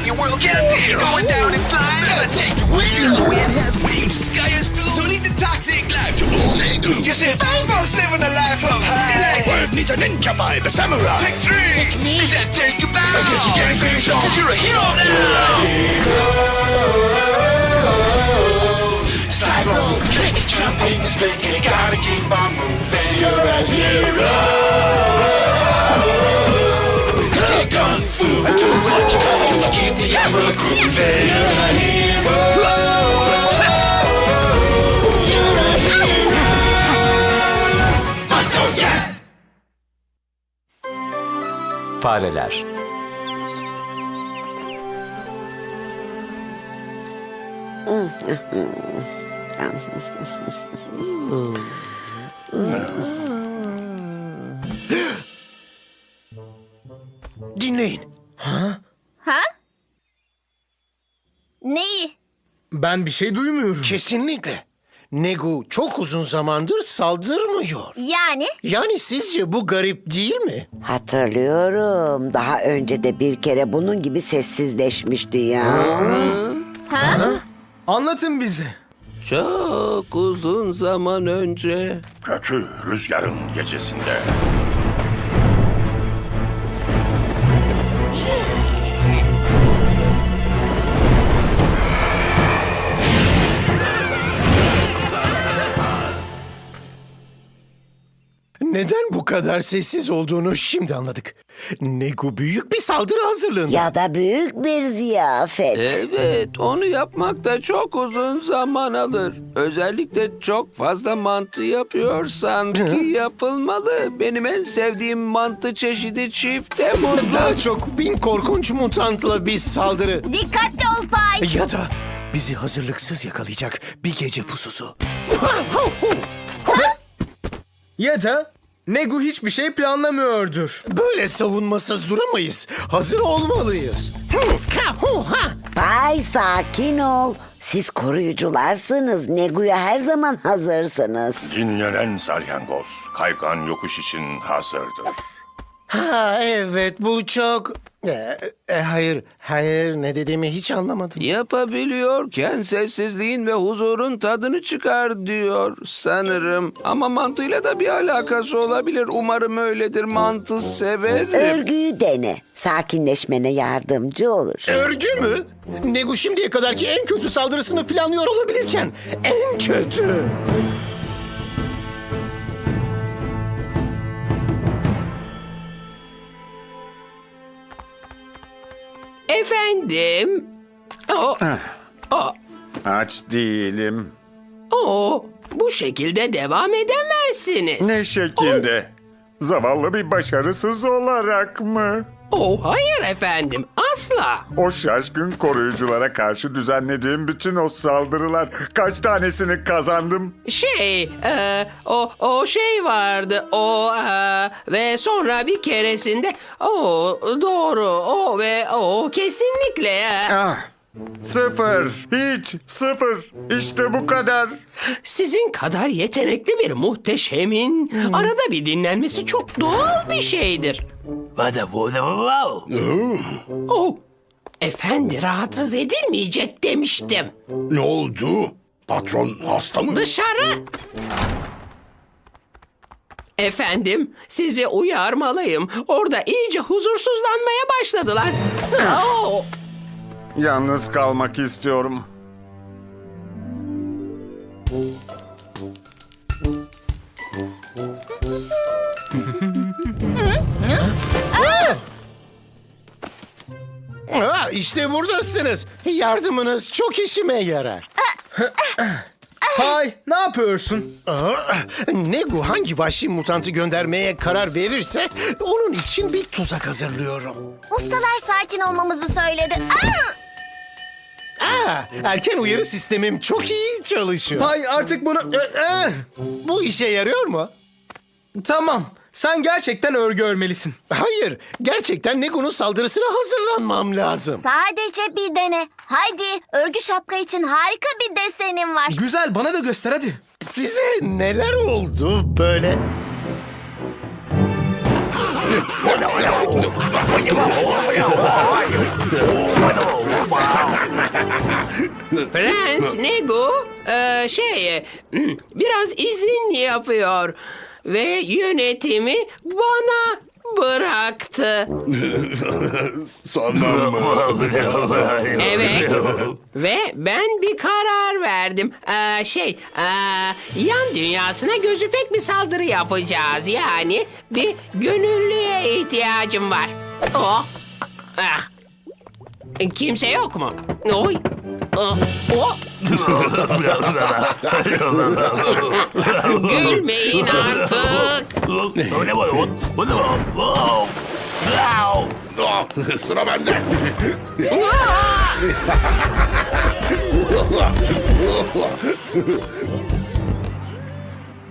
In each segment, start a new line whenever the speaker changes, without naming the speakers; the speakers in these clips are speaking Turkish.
on your world can deal. Going down in slime, gotta take the wheel. The wind has wings, the sky is blue. So lead the toxic life to all they do. You said five folks living a life of high. World needs a ninja vibe, a samurai. Pick three. Pick me. You said take a bow. I guess you can't finish off 'cause you're a hero now. Hero. Cyber, trick, jumping, spinning, gotta keep on moving. You're a hero.
Fareler
Dinleyin.
Ha? Neyi?
Ben bir şey duymuyorum.
Kesinlikle. Negu çok uzun zamandır saldırmıyor.
Yani?
Yani sizce bu garip değil mi?
Hatırlıyorum. Daha önce de bir kere bunun gibi sessizleşmişti ya.
Ha?
Anlatın bize.
Çok uzun zaman önce
Kötü rüzgarın gecesinde
Neden bu kadar sessiz olduğunu şimdi anladık. Negu büyük bir saldırı hazırlığında.
Ya da büyük bir ziyafet.
Evet, onu yapmak da çok uzun zaman alır. Özellikle çok fazla mantı yapıyorsan ki yapılmalı. Benim en sevdiğim mantı çeşidi çifte muzlu.
Daha çok bin korkunç mutantla bir saldırı.
Dikkatli ol Pay.
Ya da bizi hazırlıksız yakalayacak bir gece pususu.
Ya da Negu hiçbir şey planlamıyordur.
Böyle savunmasız duramayız. Hazır olmalıyız.
Bay sakin ol. Siz koruyucularsınız. Negu'ya her zaman hazırsınız.
dinlenen salyangoz kaygan yokuş için hazırdır.
Ha evet bu çok... E, e, hayır, hayır ne dediğimi hiç anlamadım.
Yapabiliyorken sessizliğin ve huzurun tadını çıkar diyor sanırım. Ama mantıyla da bir alakası olabilir. Umarım öyledir. Mantı severim.
Örgüyü dene. Sakinleşmene yardımcı olur.
Örgü mü? Negu şimdiye kadarki en kötü saldırısını planlıyor olabilirken en kötü.
Efendim? O,
Aç değilim.
o, bu şekilde devam edemezsiniz.
Ne şekilde? Zavallı bir başarısız olarak mı?
Oh, hayır efendim, asla.
O şaşkın koruyuculara karşı düzenlediğim bütün o saldırılar kaç tanesini kazandım?
Şey, e, o, o şey vardı, o e, ve sonra bir keresinde, o doğru, o ve o kesinlikle. e,
Ah, sıfır, hiç sıfır. İşte bu kadar.
Sizin kadar yetenekli bir muhteşemin arada bir dinlenmesi çok doğal bir şeydir. Oh, efendi rahatsız edilmeyecek demiştim.
Ne oldu? Patron hasta mı?
Dışarı. Efendim, sizi uyarmalıyım. Orada iyice huzursuzlanmaya başladılar. Oh,
Yalnız kalmak istiyorum.
Ha, işte buradasınız. Yardımınız çok işime yarar.
Hay ne yapıyorsun?
Aa, Negu hangi vahşi mutantı göndermeye karar verirse onun için bir tuzak hazırlıyorum.
Ustalar sakin olmamızı söyledi. Aa!
Aa, erken uyarı sistemim çok iyi çalışıyor.
Hay artık bunu...
Ee, Bu işe yarıyor mu?
Tamam. Sen gerçekten örgü örmelisin.
Hayır, gerçekten Negu'nun saldırısına hazırlanmam lazım.
Sadece bir dene. Haydi örgü şapka için harika bir desenim var.
Güzel bana da göster hadi.
Size neler oldu böyle?
Prens Negu e, şey hmm, biraz izin yapıyor ve yönetimi bana bıraktı.
Sanmam.
Evet. Ve ben bir karar verdim. Ee, şey, ee, yan dünyasına gözü pek bir saldırı yapacağız. Yani bir gönüllüye ihtiyacım var. Oh. Ah. Kimse yok mu? Oy. Gülmeyin artık. O ne var? O- ne var? Wow. Wow.
Sıra bende.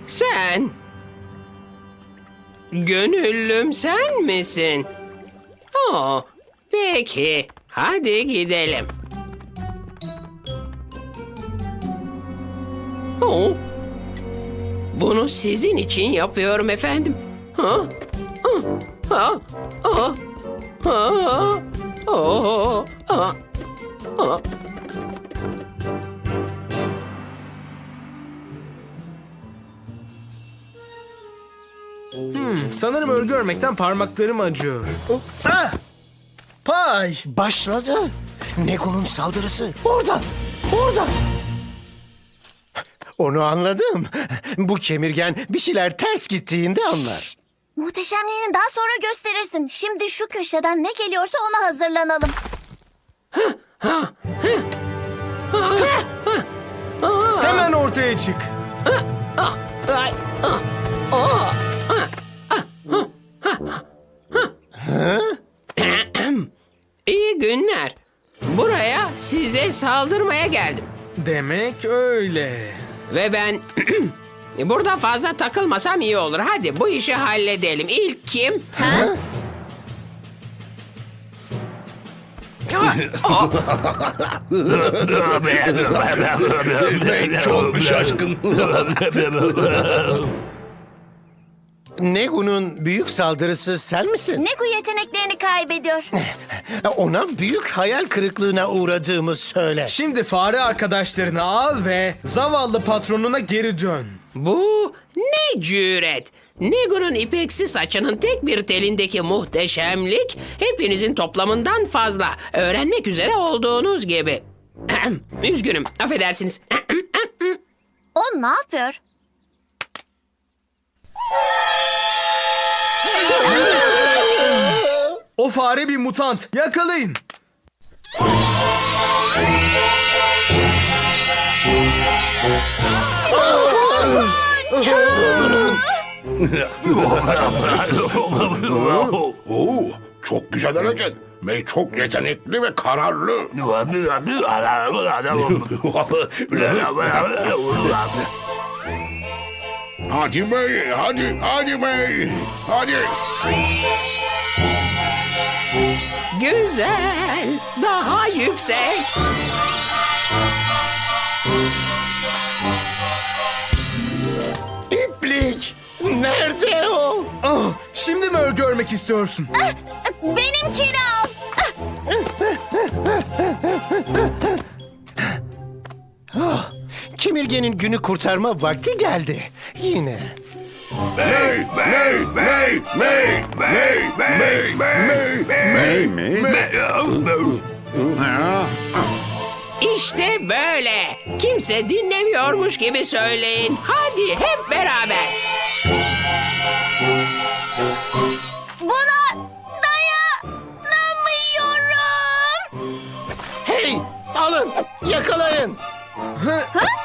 Sen. Gönüllüm sen misin? Oo, peki. Hadi gidelim. Oo. Bunu sizin için yapıyorum efendim. Ha? Ha? Ha? Ha? Ha? Oh, ha? Ha?
Sanırım örgü örmekten parmaklarım acıyor. Oh, ah! Pay!
Başladı. Nego'nun saldırısı. Orada. Orada. Onu anladım. Bu kemirgen bir şeyler ters gittiğinde anlar.
Muhteşemliğini daha sonra gösterirsin. Şimdi şu köşeden ne geliyorsa ona hazırlanalım.
Hemen ortaya çık.
Ay, ah, oh, ah, ah, ah, ah. İyi günler. Buraya size saldırmaya geldim.
Demek öyle.
Ve ben burada fazla takılmasam iyi olur. Hadi bu işi halledelim. İlk kim? Ha? Ah,
Ben çok şaşkın.
Nego'nun büyük saldırısı sen misin?
Negu yeteneklerini kaybediyor.
Ona büyük hayal kırıklığına uğradığımı söyle.
Şimdi fare arkadaşlarını al ve zavallı patronuna geri dön.
Bu ne cüret? Nego'nun ipeksi saçının tek bir telindeki muhteşemlik hepinizin toplamından fazla. Öğrenmek üzere olduğunuz gibi. Ahem, Üzgünüm, affedersiniz. Ahem, ahem.
O ne yapıyor?
O fare bir mutant. Yakalayın.
Oo, çok güzel hareket. May çok yetenekli ve kararlı. Hadi May, hadi, hadi May. Hadi.
Güzel, daha yüksek.
İplik. Nerede o?
Ah, şimdi mi örgü örmek istiyorsun?
Benimkini al.
Kemirgenin günü kurtarma vakti geldi. Yine.
Bey, bey, bey, bey, bey, bey, bey,
bey, mi?
İşte böyle. Kimse dinlemiyormuş gibi söyleyin. Hadi hep beraber.
Buna dayanamıyorum.
Hey, alın, yakalayın. Ha?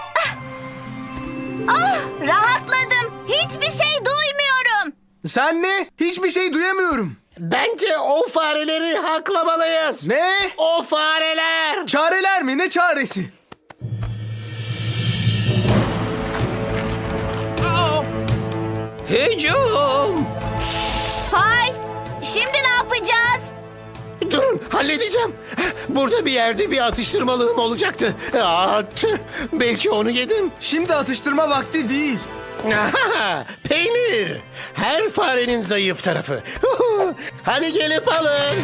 Rahatladım. Hiçbir şey duymuyorum.
Sen ne? Hiçbir şey duyamıyorum.
Bence o fareleri haklamalıyız.
Ne?
O fareler!
Çareler mi? Ne çaresi?
Hücum.
Halledeceğim. Burada bir yerde bir atıştırmalığım olacaktı. Aa, tüh, belki onu yedim.
Şimdi atıştırma vakti değil.
Aha, peynir. Her farenin zayıf tarafı. Hadi gelip alın.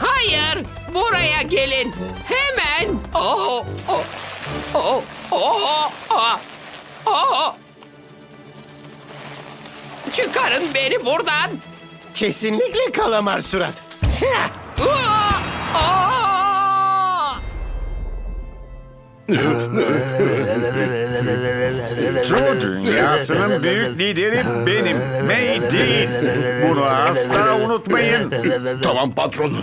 Hayır, buraya gelin. Hemen. Oh, oh, oh, oh, oh, oh. Çıkarın beni buradan.
Kesinlikle kalamar surat.
Joe dünyasının büyük lideri benim. May değil. Bunu asla unutmayın.
Tamam patron.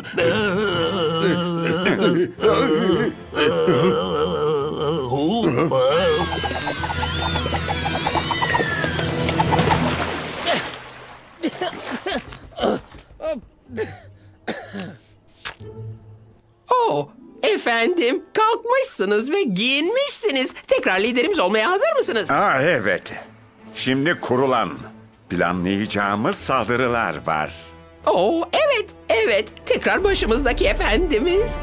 kalkmışsınız ve giyinmişsiniz. Tekrar liderimiz olmaya hazır mısınız?
Aa evet. Şimdi kurulan, planlayacağımız saldırılar var.
Oh, evet, evet. Tekrar başımızdaki efendimiz.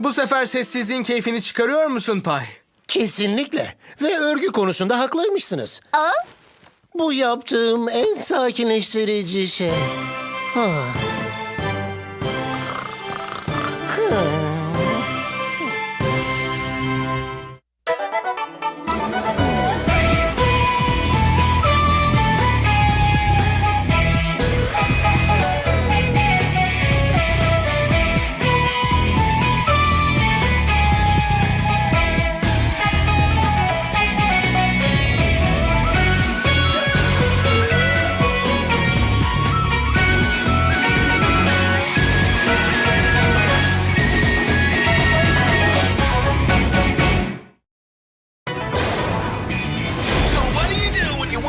Bu sefer sessizliğin keyfini çıkarıyor musun Pay?
Kesinlikle. Ve örgü konusunda haklıymışsınız.
Aa,
Bu yaptığım en sakinleştirici şey. Ha.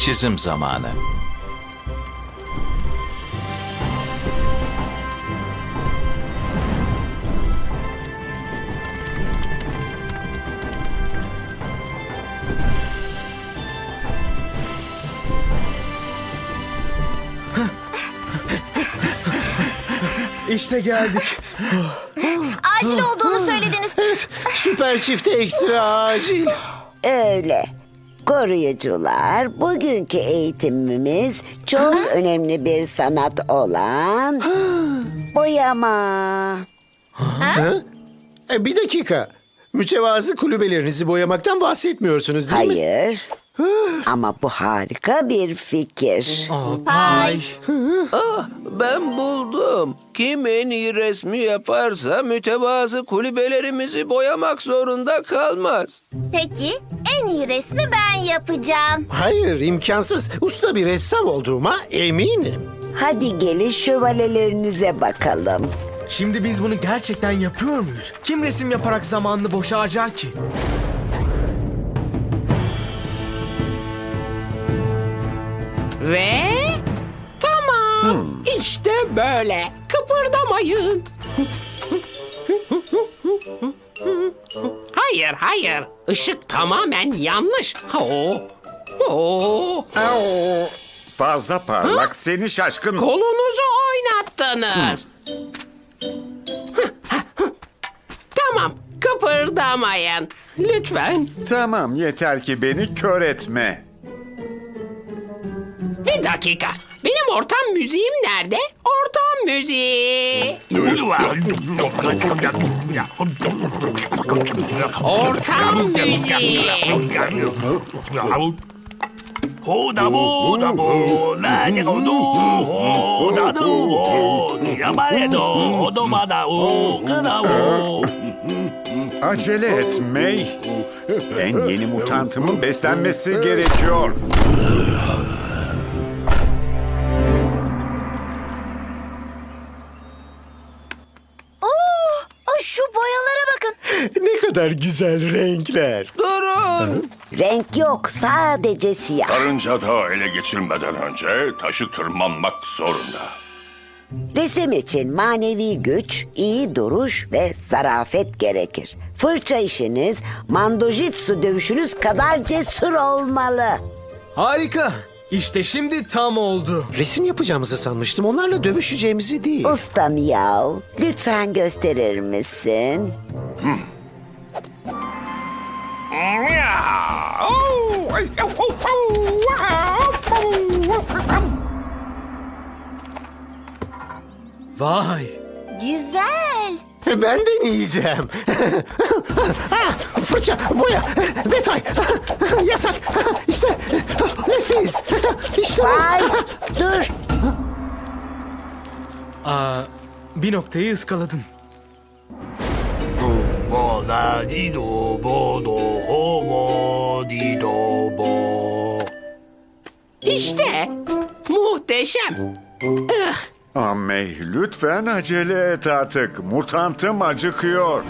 Çizim zamanı.
İşte geldik.
acil olduğunu söylediniz.
Süper çifte ekstra acil.
Öyle. Koruyucular, bugünkü eğitimimiz çok önemli bir sanat olan boyama.
E, bir dakika. Mütevazı kulübelerinizi boyamaktan bahsetmiyorsunuz değil mi?
Hayır. Ama bu harika bir fikir.
Pay.
Ben buldum. Kim en iyi resmi yaparsa mütevazı kulübelerimizi boyamak zorunda kalmaz.
Peki, en iyi resmi ben yapacağım.
Hayır, imkansız. Usta bir ressam olduğuma eminim.
Hadi gelin şövalyelerinize bakalım.
Şimdi biz bunu gerçekten yapıyor muyuz? Kim resim yaparak zamanını boşa harcar ki?
Ve tamam. İşte böyle. Kıpırdamayın. hayır, hayır. Işık tamamen yanlış. Oo. Oo.
Au! Fazla parlak, seni şaşkın.
Kolunuzu oynattınız. tamam, kıpırdamayın. Lütfen.
Tamam, yeter ki beni kör etme.
Dakika. Benim ortam müziğim nerede? Ortam müziği. Ortam müziği.
Acele et May. En yeni mutantımın beslenmesi gerekiyor.
Kadar güzel renkler.
Durun.
Renk yok sadece siyah.
Karınca da ele geçirmeden önce taşı tırmanmak zorunda.
Resim için manevi güç, iyi duruş ve zarafet gerekir. Fırça işiniz, mandojitsu dövüşünüz kadar cesur olmalı.
Harika. İşte şimdi tam oldu.
Resim yapacağımızı sanmıştım. Onlarla dövüşeceğimizi değil.
Usta Miyav, lütfen gösterir misin?
Vay.
Güzel.
Ben deneyeceğim. Ah, Fırça, boya, detay, yasak. İşte nefis. İşte
Ay,
bu.
dur.
Aa, bir noktayı ıskaladın.
İşte muhteşem.
Amey lütfen acele et artık. Mutantım acıkıyor.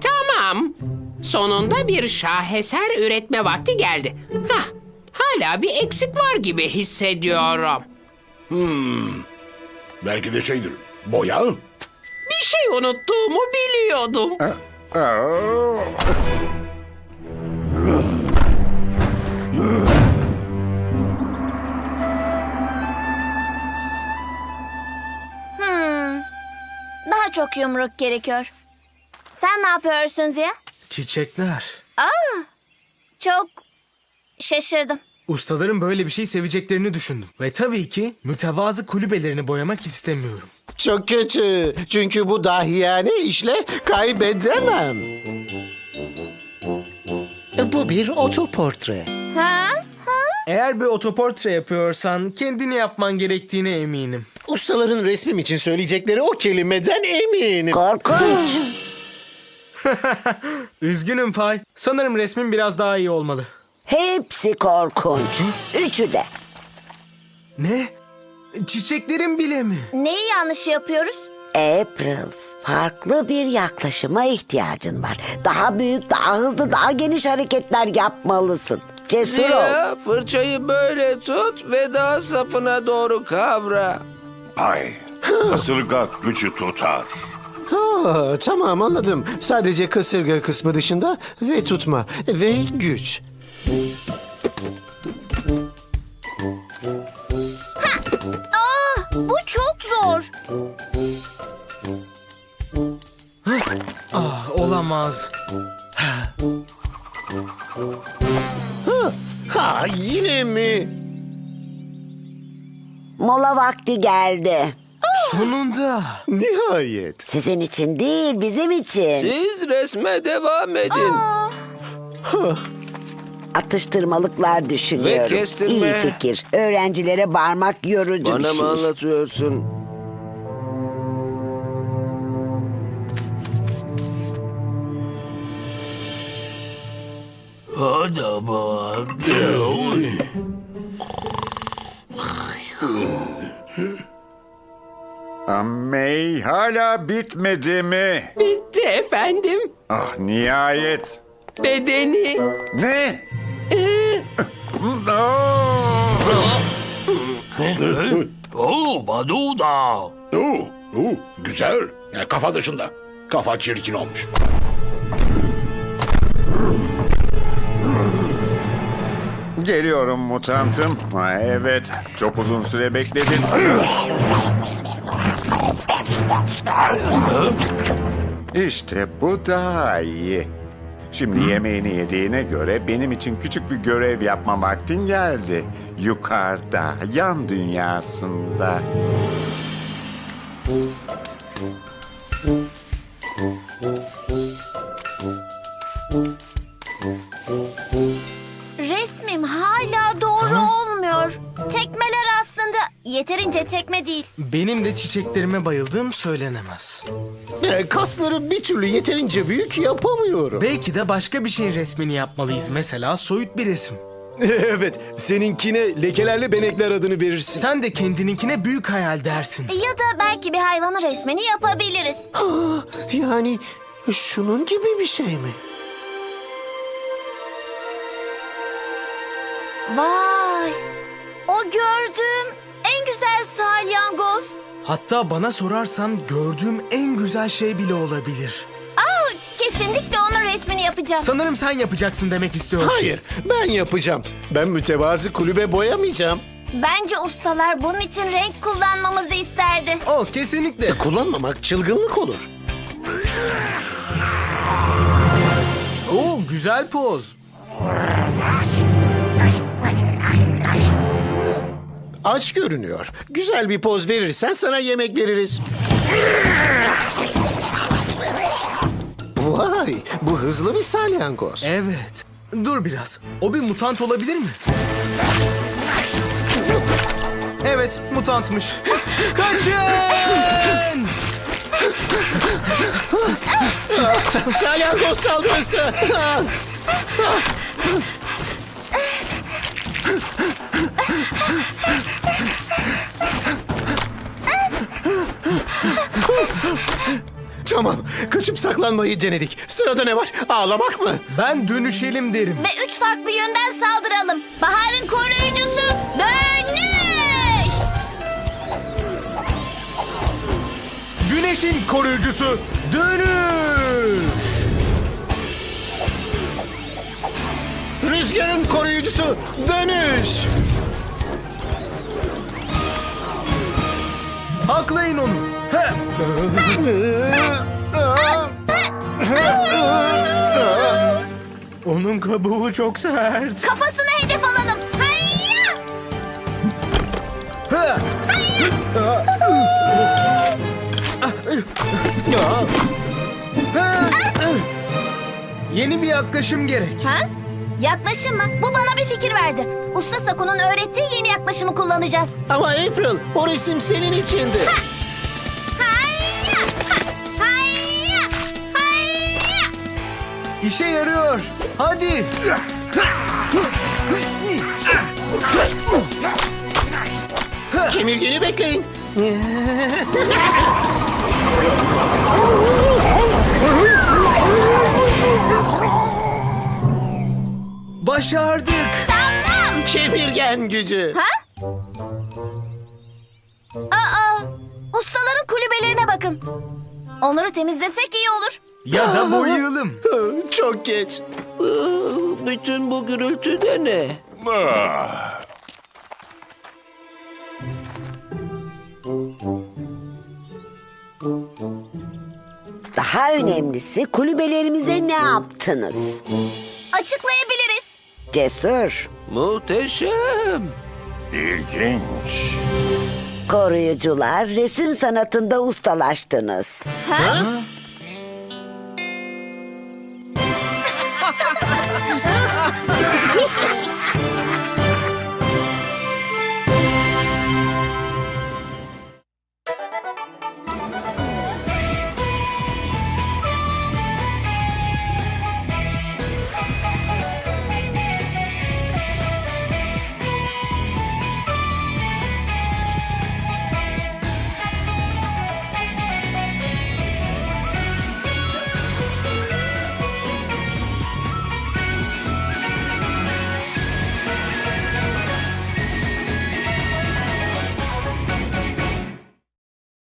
Tamam. Sonunda bir şaheser üretme vakti geldi. Hah, hala bir eksik var gibi hissediyorum.
Belki de şeydir. Boya.
Bir şey unuttuğumu biliyordum.
Aa,
Daha çok yumruk gerekiyor. Sen ne yapıyorsun Ziya?
Çiçekler.
Çok şaşırdım.
Ustaların böyle bir şey seveceklerini düşündüm. Ve tabii ki mütevazı kulübelerini boyamak istemiyorum.
Çok kötü. Çünkü bu dahiyane işle kaybedemem. Bu bir otoportre.
Ha?
Eğer bir otoportre yapıyorsan kendini yapman gerektiğine eminim.
Ustaların resmim için söyleyecekleri o kelimeden eminim.
Korkunç.
Üzgünüm Pay. Sanırım resmin biraz daha iyi olmalı.
Hepsi korkunç. Üçü de.
Ne? Çiçeklerin bile mi?
Neyi yanlış yapıyoruz?
April, farklı bir yaklaşıma ihtiyacın var. Daha büyük, daha hızlı, daha geniş hareketler yapmalısın. Cesur ol.
Ziya fırçayı böyle tut ve daha sapına doğru kavra.
Ay, kasırga gücü tutar.
Ha, tamam anladım. Sadece kasırga kısmı dışında ve tutma ve güç.
Aa, bu çok zor.
Ah olamaz.
Ha yine mi?
Mola vakti geldi.
Sonunda.
Nihayet.
Sizin için değil, bizim için.
Siz resme devam edin.
Atıştırmalıklar düşünüyorum.
Ve kestirme.
İyi fikir. Öğrencilere bağırmak yorucu bir
Bana
şey.
mı anlatıyorsun?
Amey hala bitmedi mi?
Bitti efendim.
Ah nihayet.
Bedeni.
Ne?
Oo, Baduda.
Oo, oo, güzel. Yani kafa dışında. Kafa çirkin olmuş.
Geliyorum mutantım. Ha, evet, çok uzun süre bekledin. İşte bu daha iyi. Şimdi yemeğini yediğine göre benim için küçük bir görev yapma vaktin geldi. Yukarıda, yan dünyasında.
Benim de çiçeklerime bayıldığım söylenemez.
E, kasları bir türlü yeterince büyük yapamıyorum.
Belki de başka bir şeyin resmini yapmalıyız. Mesela soyut bir resim.
evet, seninkine lekelerle benekler adını verirsin.
Sen de kendininkine büyük hayal dersin.
Ya da belki bir hayvanın resmini yapabiliriz.
Yani şunun gibi bir şey mi?
Vay! O gördüğüm.
Hatta bana sorarsan gördüğüm en güzel şey bile olabilir.
Aa, kesinlikle onun resmini yapacağım.
Sanırım sen yapacaksın demek istiyorsun.
Hayır, ben yapacağım. Ben mütevazı kulübe boyamayacağım.
Bence ustalar bunun için renk kullanmamızı isterdi.
O kesinlikle.
Kullanmamak çılgınlık olur.
Oo güzel poz.
Aç görünüyor. Güzel bir poz verirsen sana yemek veririz. Vay, bu hızlı bir salyangoz.
Evet. Dur biraz. O bir mutant olabilir mi? Evet, mutantmış. Kaçın!
Salyangoz saldırısı. Tamam, kaçıp saklanmayı denedik. Sırada ne var? Ağlamak mı?
Ben dönüşelim derim.
Ve üç farklı yönden saldıralım. Baharın koruyucusu dönüş!
Güneşin koruyucusu dönüş!
Rüzgarın koruyucusu dönüş.
Haklayın onu. Onun kabuğu çok sert.
Kafasına hedef alalım. Hayya!
Yeni bir yaklaşım gerek.
Ha? Yaklaşım mı? Bu bana bir fikir verdi. Usta Saku'nun öğrettiği yeni yaklaşımı kullanacağız.
Ama April, o resim senin içindi.
Hayya! Ha! Hayya! Hayya!
İşe yarıyor. Hadi.
Kemirgeni bekleyin.
Başardık.
Tamam!
Kemirgen gücü.
Ha? Aa! Ustaların kulübelerine bakın. Onları temizlesek iyi olur.
Ya da boyayalım.
Çok geç.
Bütün bu gürültü de ne?
Ah,
Daha önemlisi kulübelerimize ne yaptınız?
Açıklayabiliriz.
Cesur,
Muhteşem.
ilginç.
koruyucular resim sanatında ustalaştınız.
Ha?